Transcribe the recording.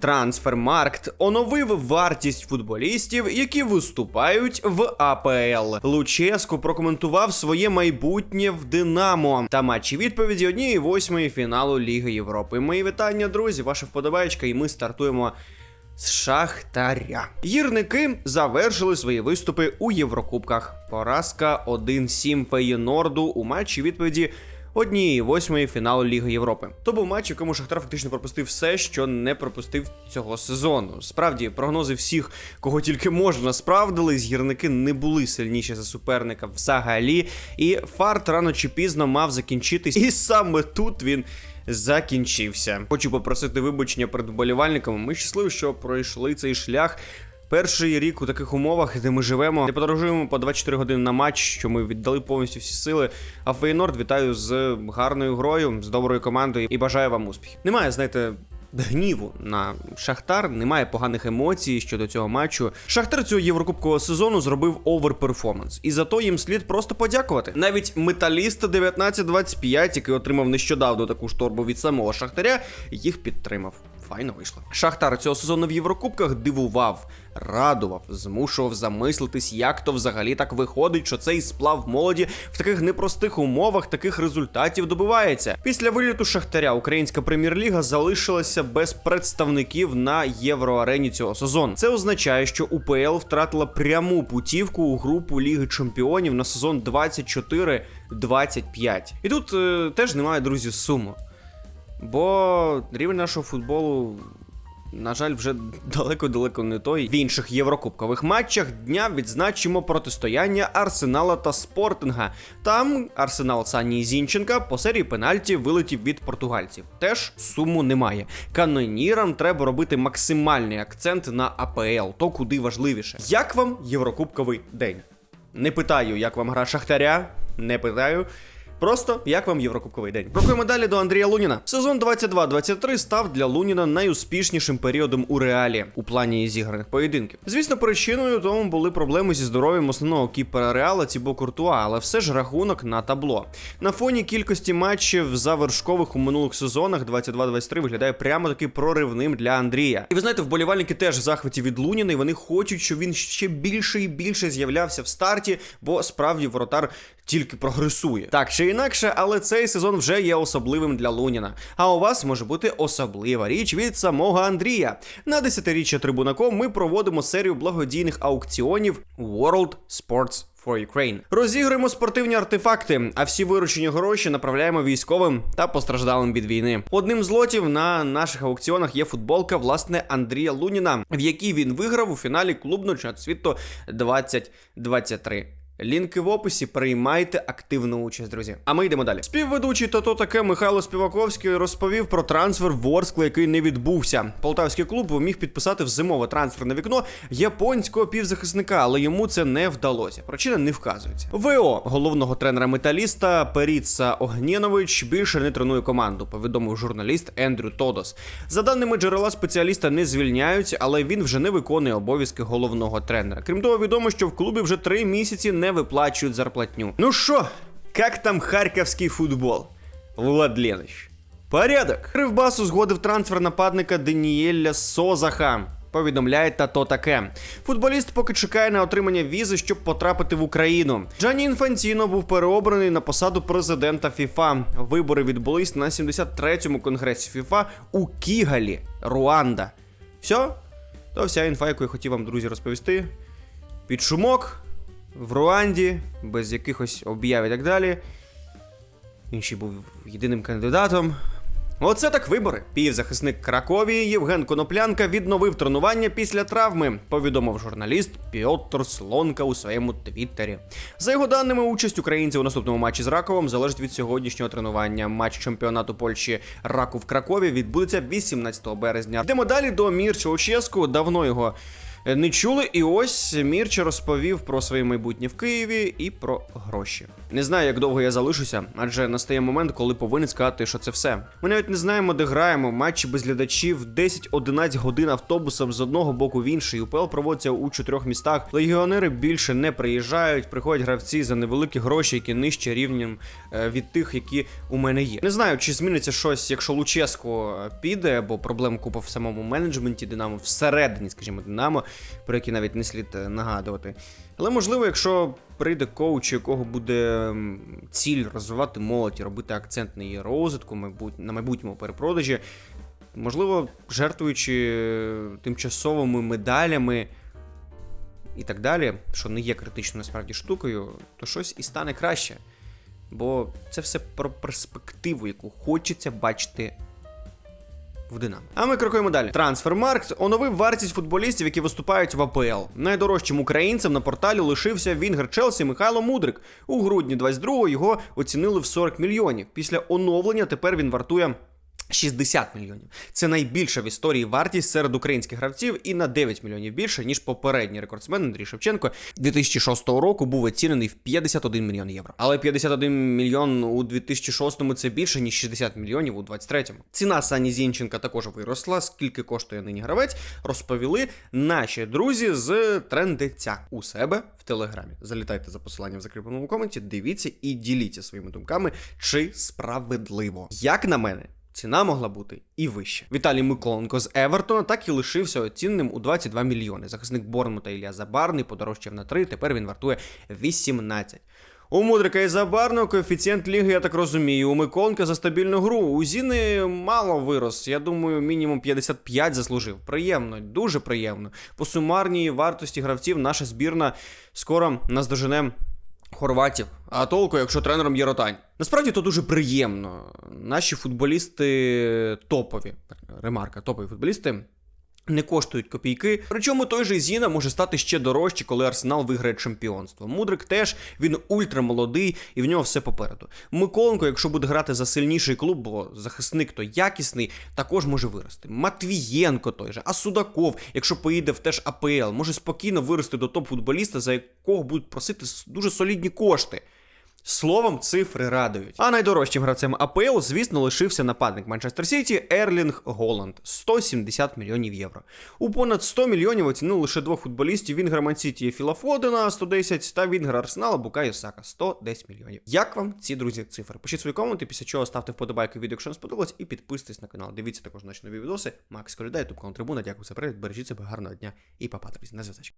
Трансфермаркт оновив вартість футболістів, які виступають в АПЛ. Луческо прокоментував своє майбутнє в Динамо та матчі відповіді однієї восьмої фіналу Ліги Європи. Мої вітання, друзі, ваша вподобаєчка, і ми стартуємо. З Шахтаря. Гірники завершили свої виступи у Єврокубках. Поразка 1-7 Феєнорду у матчі відповіді однієї восьмої фіналу Ліги Європи. То був матч, в якому Шахтар фактично пропустив все, що не пропустив цього сезону. Справді, прогнози всіх, кого тільки можна, справдились. Гірники не були сильніші за суперника взагалі. І фарт рано чи пізно мав закінчитись. І саме тут він. Закінчився. Хочу попросити вибачення перед вболівальниками. Ми щасливі, що пройшли цей шлях. Перший рік у таких умовах, де ми живемо, де подорожуємо по 24 години на матч, що ми віддали повністю всі сили. А Фейнорд вітаю з гарною грою, з доброю командою і бажаю вам успіхів. Немає, знаєте. Гніву на Шахтар, немає поганих емоцій щодо цього матчу. Шахтар цього єврокубкового сезону зробив оверперформанс, і за то їм слід просто подякувати. Навіть металіст 1925, який отримав нещодавно таку шторбу від самого Шахтаря, їх підтримав. Файно вийшло. Шахтар цього сезону в Єврокубках дивував, радував, змушував замислитись, як то взагалі так виходить, що цей сплав молоді в таких непростих умовах таких результатів добивається. Після виліту Шахтаря Українська прем'єр-ліга залишилася без представників на євроарені цього сезону. Це означає, що УПЛ втратила пряму путівку у групу Ліги Чемпіонів на сезон 24-25. І тут е, теж немає друзі суму. Бо рівень нашого футболу, на жаль, вже далеко-далеко не той. В інших єврокубкових матчах дня відзначимо протистояння Арсенала та Спортинга. Там Арсенал Сані Зінченка по серії пенальті вилетів від португальців. Теж суму немає. Канонірам треба робити максимальний акцент на АПЛ, то куди важливіше. Як вам єврокубковий день? Не питаю, як вам гра Шахтаря, не питаю. Просто як вам єврокубковий день? Крокуємо далі до Андрія Луніна. Сезон 22-23 став для Луніна найуспішнішим періодом у реалі у плані зіграних поєдинків. Звісно, причиною тому були проблеми зі здоров'ям основного кіпера Реала Цібо Куртуа, але все ж рахунок на табло. На фоні кількості матчів завершкових у минулих сезонах 22-23 виглядає прямо таки проривним для Андрія. І ви знаєте, вболівальники теж захваті від Луніна, і вони хочуть, щоб він ще більше і більше з'являвся в старті, бо справді воротар тільки прогресує. Так чи інакше, але цей сезон вже є особливим для Луніна. А у вас може бути особлива річ від самого Андрія. На 10-річчя трибунаком ми проводимо серію благодійних аукціонів World Sports for Ukraine. Розіграємо спортивні артефакти, а всі виручені гроші направляємо військовим та постраждалим від війни. Одним з лотів на наших аукціонах є футболка власне Андрія Луніна, в якій він виграв у фіналі клубного чемпіонату світу 2023. Лінки в описі, приймайте активну участь, друзі. А ми йдемо далі. Співведучий та то таке Михайло Співаковський розповів про трансфер Ворскла, який не відбувся. Полтавський клуб міг підписати в зимове трансферне вікно японського півзахисника, але йому це не вдалося. Причина не вказується. ВО головного тренера металіста Періца Огнєнович більше не тренує команду. Повідомив журналіст Ендрю Тодос. За даними джерела, спеціаліста не звільняють, але він вже не виконує обов'язки головного тренера. Крім того, відомо, що в клубі вже три місяці не виплачують зарплатню. Ну що, як там харківський футбол? Влад Порядок. Кривбас узгодив трансфер нападника Даніеля Созаха. Повідомляє та то таке. Футболіст поки чекає на отримання візи, щоб потрапити в Україну. Джані Інфантіно був переобраний на посаду президента ФІФА. Вибори відбулись на 73-му конгресі ФІФА у Кігалі, Руанда. Все? То вся інфа, яку я хотів вам, друзі, розповісти. Під шумок в Руанді, без якихось об'яв і так далі. Інший був єдиним кандидатом. Оце так вибори. Півзахисник Краковії Євген Коноплянка відновив тренування після травми, повідомив журналіст Піотр Слонка у своєму твіттері. За його даними, участь українців у наступному матчі з Раковом залежить від сьогоднішнього тренування. Матч чемпіонату Польщі Раку в Кракові відбудеться 18 березня. Йдемо далі до Мірча Оческу. Давно його не чули. І ось Мірча розповів про своє майбутнє в Києві і про гроші. Не знаю, як довго я залишуся, адже настає момент, коли повинен сказати, що це все. Ми навіть не знаємо, де граємо. Матчі без глядачів 10-11 годин автобусом з одного боку в інший. УПЛ проводиться у чотирьох містах. Легіонери більше не приїжджають. Приходять гравці за невеликі гроші, які нижче рівнем е, від тих, які у мене є. Не знаю, чи зміниться щось, якщо Луческо е, піде, бо проблем купа в самому менеджменті Динамо всередині, скажімо, Динамо, про які навіть не слід е, нагадувати. Але можливо, якщо прийде коуч, якого буде ціль розвивати молодь робити акцент на її розвитку, на майбутньому перепродажі, можливо, жертвуючи е, тимчасовими медалями і так далі, що не є критичною насправді штукою, то щось і стане краще. Бо це все про перспективу, яку хочеться бачити в Динамо. А ми крокуємо далі. Трансфермаркт оновив вартість футболістів, які виступають в АПЛ. Найдорожчим українцем на порталі лишився Вінгер Челсі Михайло Мудрик. У грудні 22-го його оцінили в 40 мільйонів. Після оновлення тепер він вартує. 60 мільйонів. Це найбільша в історії вартість серед українських гравців і на 9 мільйонів більше, ніж попередній рекордсмен Андрій Шевченко 2006 року був оцінений в 51 мільйон євро. Але 51 мільйон у 2006-му це більше, ніж 60 мільйонів у 23-му. Ціна Сані Зінченка також виросла. Скільки коштує нині гравець, розповіли наші друзі з трендеця у себе в телеграмі. Залітайте за посиланням в закріпленому коменті, дивіться і діліться своїми думками, чи справедливо. Як на мене. Ціна могла бути і вище. Віталій Миколенко з Евертона так і лишився оцінним у 22 мільйони. Захисник Борнмута Ілля Забарний подорожчав на 3, тепер він вартує 18. У Мудрика і Забарного коефіцієнт ліги, я так розумію. У Миколенка за стабільну гру. У Зіни мало вирос. Я думаю, мінімум 55 заслужив. Приємно, дуже приємно. По сумарній вартості гравців наша збірна скоро наздожене хорватів. А толку, якщо тренером є ротань. Насправді то дуже приємно. Наші футболісти топові. Ремарка, топові футболісти. Не коштують копійки. Причому той же Зіна може стати ще дорожче, коли Арсенал виграє чемпіонство. Мудрик теж він ультрамолодий і в нього все попереду. Миколенко, якщо буде грати за сильніший клуб, бо захисник то якісний, також може вирости. Матвієнко той же, а Судаков, якщо поїде в теж АПЛ, може спокійно вирости до топ-футболіста, за якого будуть просити дуже солідні кошти. Словом, цифри радують. А найдорожчим гравцем АПЛ, звісно, лишився нападник Манчестер Сіті Ерлінг Голланд 170 мільйонів євро. У понад 100 мільйонів оцінили лише двох футболістів Вінгера Мансіті Філа Фодена 110 та Вінгера Арсенала Букайо Сака 110 мільйонів. Як вам ці друзі цифри? Пишіть свої коменти, після чого ставте вподобайки відео, якщо вам сподобалось, і підписуйтесь на канал. Дивіться також наші нові відоси. Макс Коляда, ютуб канал Трибуна. Дякую за перегляд, бережіть себе, гарного дня і па-па, друзі. На зв'язочку.